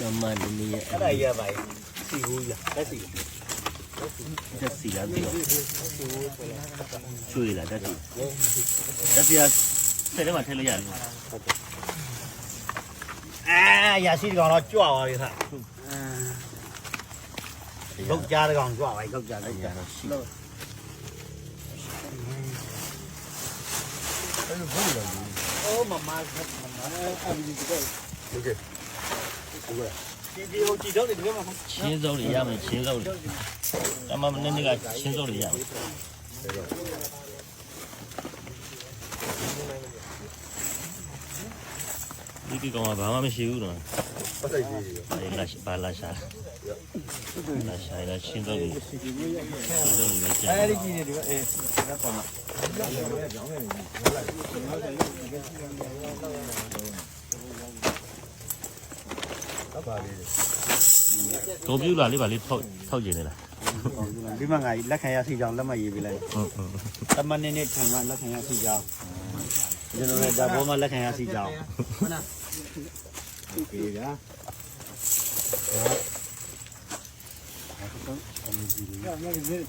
မမလေးလေးရဲ့အဲ့ဒါရပါရဲ့စီဘူးရလက်စီတက်စီလာတယ်ကျွေးလာတက်စီတက်စီကဆယ်ထဲမှာထည့်လိုက်ရတယ်အာရရှိ ဒီဒီဟိုကြည့်တော့ဒီမှာချင်းစုံတွေရမယ်ချင်းစုံတွေတမမနေ့နေ့ကချင်းစုံတွေရမယ်ဒီကောင်ကဘာမှမရှိဘူးတော့ပတ်လိုက်ကြီးရေလာရှာလာရှာလာရှာလာရှင်းတော့ဘူးအဲဒီကြီးတွေကအဲရပ်ပါမှာ ဟုတ်ပါပြီ။တော်ပြူလာလေးပါလေးထောက်ထောက်ကျင်နေလားဒီမှာငါလက်ခံရရှိကြောင်းလက်မှတ်ရေးပေးလိုက်။ဟုတ်ဟုတ်တမန်နေနဲ့ခံကလက်ခံရရှိကြောင်းကျွန်တော်လည်းဒါဘောမှာလက်ခံရရှိကြောင်းဟုတ်လားဒီပြေကဒါအဲ့ဒါကအဲ့ဒီလို